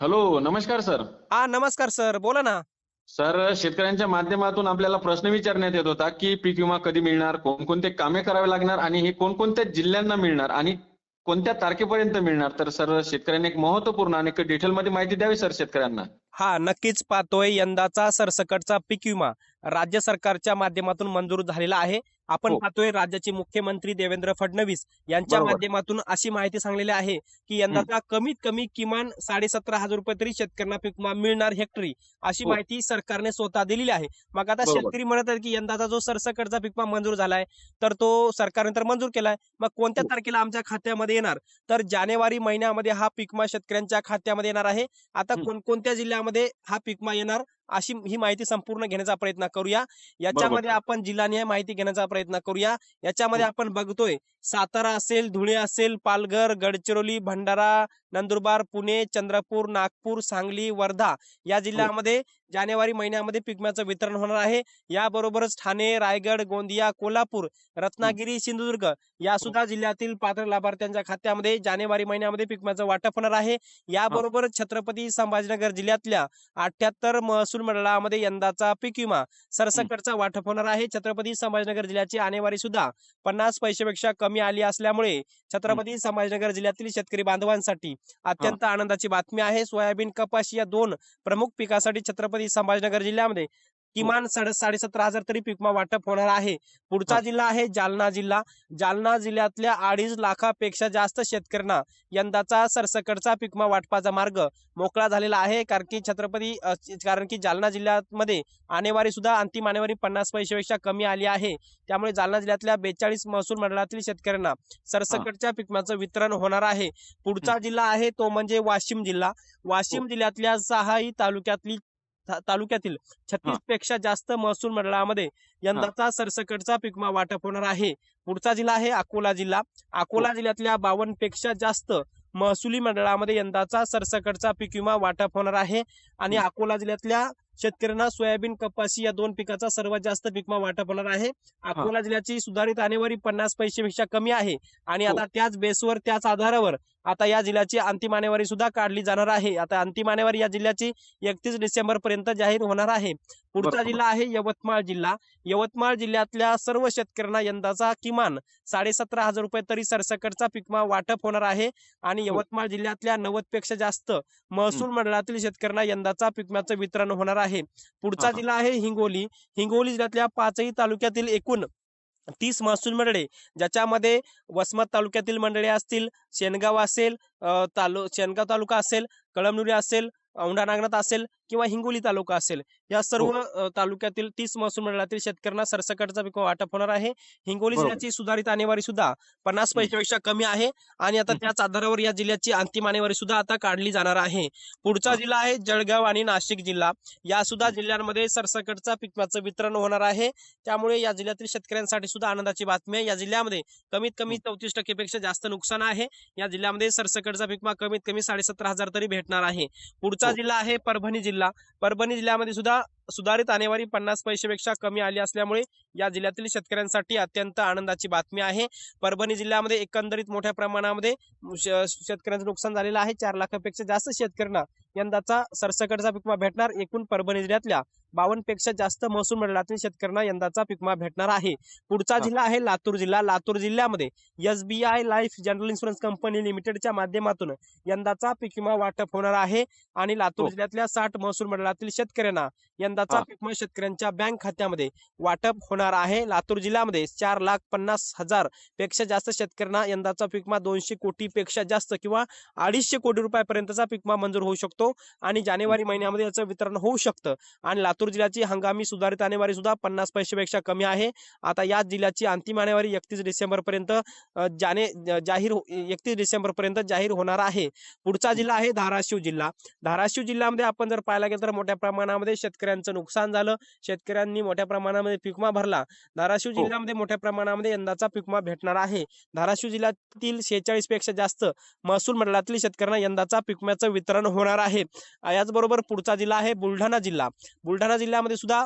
Hello नमस्कार sir हा नमस्कार सर बोला ना. सर शेतकऱ्यांच्या माध्यमातून आपल्याला प्रश्न विचारण्यात येत होता की पीक विमा कधी मिळणार कोणकोणते कामे करावे लागणार आणि हे कोणकोणत्या जिल्ह्यांना मिळणार आणि कोणत्या तारखेपर्यंत मिळणार? तर सर शेतकऱ्यांनी एक महत्त्वपूर्ण आणि डिटेलमध्ये माहिती द्यावी सर शेतकऱ्यांना. हा नक्कीच पाहतोय यंदाचा सरसकटचा पीक विमा. राज्य सरकारच्या माध्यमातून मंजूर झालेला आहे आपण हो. पाहतोय राज्याचे मुख्यमंत्री देवेंद्र फडणवीस यांच्या. माध्यमातून अशी माहिती सांगलेली आहे की यंदाचा कमीत कमी किमान साडेसतरा हजार रुपये तरी शेतकऱ्यांना पीक विमा मिळणार हेक्टरी अशी हो. माहिती सरकारने स्वतः दिलेली आहे मग आता. शेतकरी म्हणत आहेत की यंदाचा जो सरसकटचा पीक विमा मंजूर झालाय तर तो सरकारने तर मंजूर केलाय मग कोणत्या हो. तारखेला आमच्या खात्यामध्ये येणार तर जानेवारी महिन्यामध्ये हा पीक विमा शेतकऱ्यांच्या खात्यामध्ये येणार आहे आता. कोणकोणत्या जिल्ह्यामध्ये हा पीक विमा येणार अशी ही माहिती संपूर्ण घेण्याचा प्रयत्न करूया याच्यामध्ये. आपण जिल्हानिहाय माहिती घेण्याचा प्रयत्न करूया याच्यामध्ये. आपण बघतोय सातारा असेल धुळे असेल पालघर गडचिरोली भंडारा नंदुरबार पुणे चंद्रपूर नागपूर सांगली वर्धा या जिल्ह्यामध्ये जानेवारी महिन्यामध्ये पीक विम्याचं वितरण होणार आहे. याबरोबरच ठाणे रायगड गोंदिया कोल्हापूर रत्नागिरी सिंधुदुर्ग या सुद्धा जिल्ह्यातील पात्र लाभार्थ्यांच्या खात्यामध्ये जानेवारी महिन्यामध्ये पीक विम्याचं वाटप होणार आहे. याबरोबरच छत्रपती संभाजीनगर जिल्ह्यातल्या अठ्याहत्तर महसूल मंडळामध्ये यंदाचा पीक विमा सरसकटचा वाटप होणार आहे. छत्रपती संभाजीनगर जिल्ह्याची आणेवारी सुद्धा पन्नास पैशापेक्षा कमी आली असल्यामुळे छत्रपती संभाजीनगर जिल्ह्यातील शेतकरी बांधवांसाठी अत्यंत आनंदाची बातमी आहे. सोयाबीन कपाशी या दोन प्रमुख पिकासाठी छत्रपती संभाजीनगर जिल्ह्यामध्ये किमान साडे साडेसतरा हजार तरी पीक विमा वाटप होणार आहे. पुढचा हा. जिल्हा आहे जालना जिल्हा. जालना जिल्ह्यातल्या अडीच लाखापेक्षा जास्त शेतकऱ्यांना यंदाचा सरसकटचा पीक विमा वाटपाचा मार्ग मोकळा झालेला आहे. कारण की छत्रपती कारण की जालना जिल्ह्यामध्ये आणेवारी सुद्धा अंतिम आणेवारी पन्नास पैशापेक्षा कमी आली आहे. त्यामुळे जालना जिल्ह्यातल्या बेचाळीस महसूल मंडळातील शेतकऱ्यांना सरसकटच्या पीक विम्याचं वितरण होणार आहे. पुढचा जिल्हा आहे तो म्हणजे वाशिम जिल्हा. वाशिम जिल्ह्यातल्या सहाही तालुक्यातली तालुक्यातील छत्तीसपेक्षा जास्त महसूल मंडळामध्ये यंदाचा सरसकटचा पीक विमा वाटप होणार आहे. पुढचा जिल्हा आहे अकोला जिल्हा. अकोला जिल्ह्यातल्या बावन्नपेक्षा जास्त महसुली मंडळामध्ये यंदाचा सरसकटचा पीक विमा वाटप होणार आहे. आणि हं. अकोला जिल्ह्यातल्या शेतकऱ्यांना सोयाबीन कपाशी या दोन पिकाचा सर्वात जास्त पीक विमा वाटप होणार आहे. अकोला जिल्ह्याची सुधारित आणेवारी पन्नास पैशापेक्षा कमी आहे. आणि हो. आता त्याच बेसवर त्याच आधारावर आता या जिल्ह्याची अंतिम आणेवारी सुद्धा काढली जाणार आहे. आता अंतिम आणेवारी या जिल्ह्याची एकतीस डिसेंबर पर्यंत जाहीर होणार आहे. पुढचा. जिल्हा आहे यवतमाळ जिल्हा. यवतमाळ जिल्ह्यातल्या सर्व शेतकऱ्यांना यंदाचा किमान साडेसतरा हजार रुपये तरी सरसकटचा पीक विमा वाटप होणार आहे. आणि यवतमाळ जिल्ह्यातल्या नव्वदपेक्षा जास्त महसूल मंडळातील शेतकऱ्यांना यंदाचा पीक विम्याचं वितरण होणार आहे. पुढचा हा, हा. जिल्हा आहे हिंगोली हिंगोली जिल्ह्यातल्या पाचही तालुक्यातील एकूण तीस महसूल मंडळे ज्याच्यामध्ये वसमत तालुक्यातील मंडळे असतील शेनगाव असेल तालु शेनगाव तालुका असेल कळमनुरी असेल औंढा नागनाथ असेल किंवा हिंगोली तालुका असेल या सर्व हो. अ, तालुक्यातील तीस महसूल मंडळातील शेतकऱ्यांना सरसकटचा पीक वाटप होणार आहे हिंगोली. जिल्ह्याची सुधारित आणेवारी सुद्धा पन्नास. पैशापेक्षा कमी आहे आणि आता. त्याच आधारावर या जिल्ह्याची अंतिम आणेवारी सुद्धा आता काढली जाणार आहे पुढचा. जिल्हा आहे जळगाव आणि नाशिक जिल्हा या सुद्धा जिल्ह्यांमध्ये सरसकटचा पिकमाचं वितरण होणार आहे त्यामुळे या जिल्ह्यातील शेतकऱ्यांसाठी सुद्धा आनंदाची बातमी आहे या जिल्ह्यामध्ये कमीत कमी चौतीस टक्केपेक्षा जास्त नुकसान आहे या जिल्ह्यामध्ये सरसकटचा पिकमा कमीत कमी साडेसतरा हजार तरी भेटणार आहे पुढचा हो. जिल्हा आहे परभणी जिल्हा परभणी जिल्ह्यामध्ये सुद्धा सुधारित आणेवारी पन्नास पैशापेक्षा कमी आली असल्यामुळे या जिल्ह्यातील शेतकऱ्यांसाठी अत्यंत आनंदाची बातमी आहे. परभणी जिल्ह्यामध्ये एकंदरीत मोठ्या प्रमाणामध्ये शेतकऱ्यांचं नुकसान झालेलं आहे. चार लाखापेक्षा जास्त शेतकऱ्यांना यंदाचा सरसकटचा पिकमा भेटणार. एकूण परभणी जिल्ह्यातल्या बावन्नपेक्षा जास्त महसूल मंडळातील शेतकऱ्यांना यंदाचा पिकमा भेटणार आहे. पुढचा. जिल्हा आहे लातूर जिल्हा. लातूर जिल्ह्यामध्ये SBI life general insurance company लिमिटेडच्या माध्यमातून यंदाचा पीक विमा वाटप होणार आहे. आणि लातूर हो. जिल्ह्यातल्या साठ महसूल मंडळातील शेतकऱ्यांना यंदाचा हा. पीक विमा शेतकऱ्यांच्या बँक खात्यामध्ये वाटप होणार आहे. लातूर जिल्ह्यामध्ये चार लाख पन्नास हजारपेक्षा जास्त शेतकऱ्यांना यंदाचा पीक विमा दोनशे कोटी पेक्षा जास्त किंवा अडीचशे कोटी रुपयापर्यंतचा पीक विमा मंजूर होऊ शकतो आणि जानेवारी महिन्यामध्ये याचं वितरण होऊ शकतं. आणि लातूर जिल्ह्याची हंगामी सुधारित आणेवारी सुद्धा पन्नास पैशापेक्षा कमी आहे. आता या जिल्ह्याची अंतिम आणेवारी एकतीस डिसेंबर पर्यंत जाने जाहीर एकतीस डिसेंबर पर्यंत जाहीर होणार आहे. पुढचा जिल्हा आहे धाराशिव जिल्हा. धाराशिव जिल्ह्यामध्ये आपण जर पाहायला गेलं तर मोठ्या प्रमाणामध्ये शेतकऱ्यांचं नुकसान झालं शेतकऱ्यांनी मोठ्या प्रमाणामध्ये पिकमा भरला. धाराशिव हो. जिल्ह्यामध्ये मोठ्या प्रमाणामध्ये यंदाचा पिकमा भेटणार आहे. धाराशिव जिल्ह्यातील शेहेचाळीसपेक्षा जास्त महसूल मंडळातील शेतकऱ्यांना यंदाचा पिकम्याचं वितरण होणार आहे. याचबरोबर पुढचा जिल्हा आहे बुलढाणा जिल्हा. बुलढाणा जिल्ह्यामध्ये सुद्धा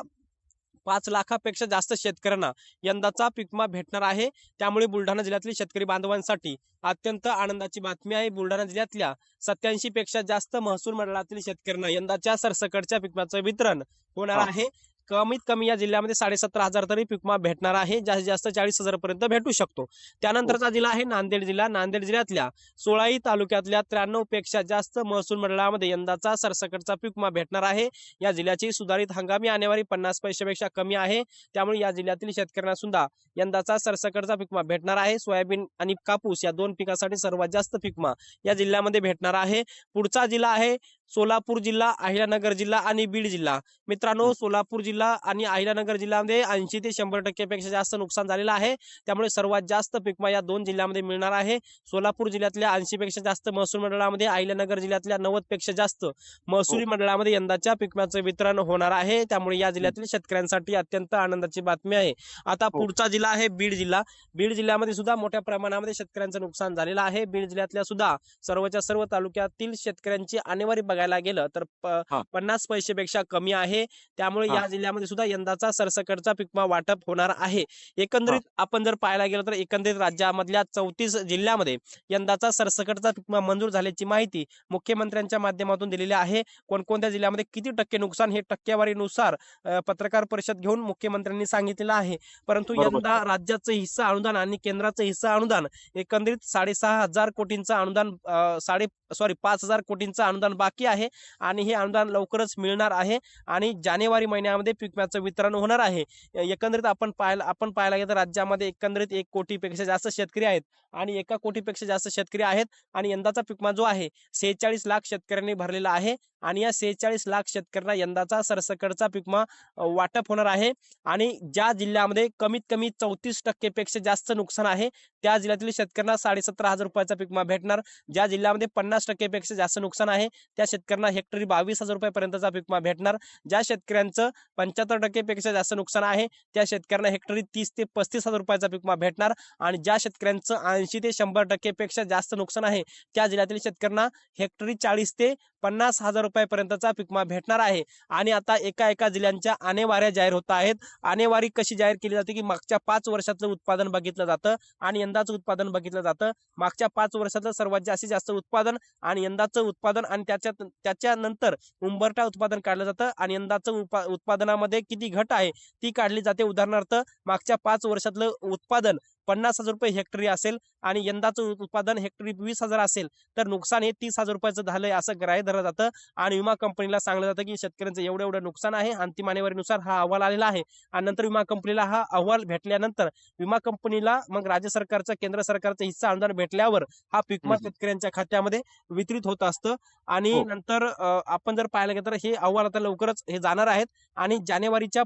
पाच लाखापेक्षा जास्त शेतकऱ्यांना यंदाचा पीक विमा भेटणार आहे. त्यामुळे बुलढाणा जिल्ह्यातील शेतकरी बांधवांसाठी अत्यंत आनंदाची बातमी आहे. बुलढाणा जिल्ह्यातल्या सत्याऐंशी पेक्षा जास्त महसूल मंडळातील शेतकऱ्यांना यंदाच्या सरसकटच्या पीक विम्याचं वितरण होणार हा. आहे. कमीत कमी या जिल्ह्यामध्ये साडेसतरा हजार तरी पिकमा भेटणार आहे. जास्तीत जास्त चाळीस हजार पर्यंत भेटू शकतो. त्यानंतरचा जिल्हा आहे नांदेड जिल्हा. नांदेड जिल्ह्यातल्या सोळाई तालुक्यातल्या त्र्याण्णवपेक्षा जास्त महसूल मंडळामध्ये यंदाचा सरसकटचा पिकमा भेटणार आहे. या जिल्ह्याची सुधारित हंगामी आणेवारी पन्नास पैशापेक्षा कमी आहे. त्यामुळे या जिल्ह्यातील शेतकऱ्यांना सुद्धा यंदाचा सरसकटचा पिकमा भेटणार आहे. सोयाबीन आणि कापूस या दोन पिकासाठी सर्वात जास्त पिकमा या जिल्ह्यामध्ये भेटणार आहे. पुढचा जिल्हा आहे सोलापूर जिल्हा अहिल्यानगर जिल्हा आणि बीड जिल्हा. मित्रांनो सोलापूर जिल्हा आणि अहिल्यानगर जिल्ह्यामध्ये ऐंशी ते शंभर टक्केपेक्षा जास्त नुकसान झालेलं आहे. त्यामुळे सर्वात जास्त पीक विमा या दोन जिल्ह्यामध्ये मिळणार आहे. सोलापूर जिल्ह्यातल्या ऐंशी पेक्षा जास्त महसूल मंडळामध्ये अहिल्यानगर जिल्ह्यातल्या नव्वदपेक्षा जास्त महसुली मंडळामध्ये यंदाच्या पीक विम्याचं वितरण होणार आहे. त्यामुळे या जिल्ह्यातील शेतकऱ्यांसाठी अत्यंत आनंदाची बातमी आहे. आता पुढचा जिल्हा आहे बीड जिल्हा. बीड जिल्ह्यामध्ये सुद्धा मोठ्या प्रमाणामध्ये शेतकऱ्यांचं नुकसान झालेलं आहे. बीड जिल्ह्यातल्या सुद्धा सर्वच्या सर्व तालुक्यातील शेतकऱ्यांची आणेवारी बघायला गेलं तर प- हा. पन्नास पैशापेक्षा कमी आहे त्यामुळे हा. या जिल्ह्यामध्ये सुद्धा यंदाचा सरसकटचा पीक विमा वाटप होणार आहे एकंदरीत आपण जर पाहायला गेलं तर एकंदरीत राज्यामधल्या चौतीस जिल्ह्यामध्ये यंदाचा सरसकटचा पीक विमा मंजूर झाल्याची माहिती मुख्यमंत्र्यांच्या माध्यमातून दिलेली आहे कोणकोणत्या जिल्ह्यामध्ये किती टक्के नुकसान हे टक्केवारीनुसार अ, पत्रकार परिषद घेऊन मुख्यमंत्र्यांनी सांगितलेलं आहे परंतु बरोबर. यंदा राज्याचं हिस्सा अनुदान आणि केंद्राचं हिस्सा अनुदान एकंदरीत साडेसहा हजार कोटींचं अनुदान अ, साडे सॉरी पाच हजार कोटींचं अनुदान बाकी आहे आणि हे अनुदान लवकरच मिळणार आहे आणि जानेवारी महिन्यामध्ये पीक विम्याचं वितरण होणार आहे. एकंदरीत आपण पाहायला आपण पाहायला गेलं तर राज्यामध्ये एकंदरीत एक कोटीपेक्षा जास्त शेतकरी आहेत आणि एका कोटीपेक्षा जास्त शेतकरी आहेत आणि यंदाचा पिकमा जो आहे सेहेचाळीस लाख शेतकऱ्यांनी भरलेला आहे आणि या सेहेचाळीस लाख शेतकऱ्यांना यंदाचा सरसकडचा पिकमा वाटप होणार आहे आणि ज्या जिल्ह्यामध्ये कमीत कमी चौतीस टक्केपेक्षा जास्त नुकसान आहे त्या जिल्ह्यातील शेतकऱ्यांना साडेसतरा हजार रुपयाचा पीक भेटणार ज्या जिल्ह्यामध्ये पन्नास टक्केपेक्षा जास्त नुकसान आहे त्या शेतकऱ्यांना हेक्टरी बावीस हजार रुपयापर्यंतचा पीक भेटणार. ज्या शेतकऱ्यांचं पंच्याहत्तर टक्केपेक्षा जास्त नुकसान आहे त्या शेतकऱ्यांना हेक्टरी तीस ते पस्तीस हजार रुपयाचा पीक भेटणार. आणि ज्या शेतकऱ्यांचं ऐंशी ते शंभर टक्केपेक्षा जास्त नुकसान आहे त्या जिल्ह्यातील शेतकऱ्यांना हेक्टरी चाळीस ते पन्नास हजार रुपयापर्यंतचा पीक भेटणार आहे. आणि आता एका एका जिल्ह्यांच्या आणेवाऱ्या जाहीर होत आहेत. आणेवारी कशी जाहीर केली जाते की मागच्या पाच वर्षातलं उत्पादन बघितलं जातं. आणि यंदाचं उत्पादन बघितलं जातं. मागच्या पाच वर्षातलं सर्वात जास्तीत जास्त उत्पादन आणि यंदाचं उत्पादन आणि त्याच्या त्याच्यानंतर उंबरटा उत्पादन काढलं जातं. आणि यंदाचं उत्पादनामध्ये किती घट आहे ती काढली जाते उदाहरणार्थ मागच्या पाच वर्षातलं उत्पादन पन्नास हजार रुपये हेक्टरी असेल आणि यंदाचं उत- उत्पादन हेक्टरी वीस हजार असेल तर नुकसान हे तीस हजार रुपयाचं झालंय असं ग्राह्य धरलं जातं आणि विमा कंपनीला सांगलं जातं की शेतकऱ्यांचं एवढं एवढं नुकसान आहे अंतिम आणेवारीनुसार हा अहवाल आलेला आहे आणि नंतर विमा कंपनीला हा अहवाल भेटल्यानंतर विमा कंपनीला मग राज्य सरकारचं केंद्र सरकारचं हिस्सा अनुदान भेटल्यावर हा पीक विमा हम्म. शेतकऱ्यांच्या खात्यामध्ये वितरित होत असतं आणि हो. नंतर आपण जर पाहायला गेलं तर हे अहवाल आता लवकरच हे जाणार आहेत आणि जानेवारीच्या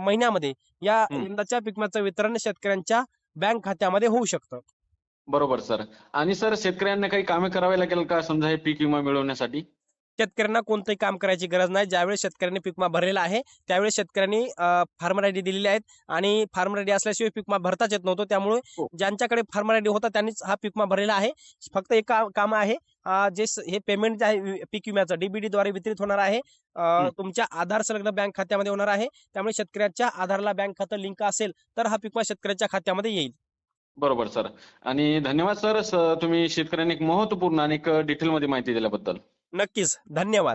महिन्यामध्ये या. यंदाच्या पीक विम्याचं वितरण शेतकऱ्यांच्या बँक खात्यामध्ये होऊ शकतं. बरोबर सर. आणि सर शेतकऱ्यांना काही कामे करावी लागेल का समजा हे पीक विमा मिळवण्यासाठी? शेतकऱ्यांना कोणतंही काम करायची गरज नाही. ज्यावेळेस शेतकऱ्यांनी पीक विमा भरलेला आहे त्यावेळेस शेतकऱ्यांनी फार्मर आयडी दिलेली आहेत आणि फार्मर आयडी असल्याशिवाय पीक विमा भरताच येत नव्हतं. त्यामुळे हो. ज्यांच्याकडे फार्मर आयडी होता त्यांनीच हा पीक विमा भरलेला आहे. फक्त एक काम आहे जे हे पेमेंट जे आहे पीक विम्याचं डीबीडी द्वारे वितरित होणार आहे. तुमच्या आधार संलग्न बँक खात्यामध्ये होणार आहे. त्यामुळे शेतकऱ्याच्या आधारला बँक खातं लिंक असेल तर हा पीक विमा शेतकऱ्याच्या खात्यामध्ये येईल. बरोबर सर. आणि धन्यवाद सर. तुम्ही शेतकऱ्यांनी एक महत्त्वपूर्ण आणि डिटेलमध्ये माहिती दिल्याबद्दल. नक्कीच. धन्यवाद.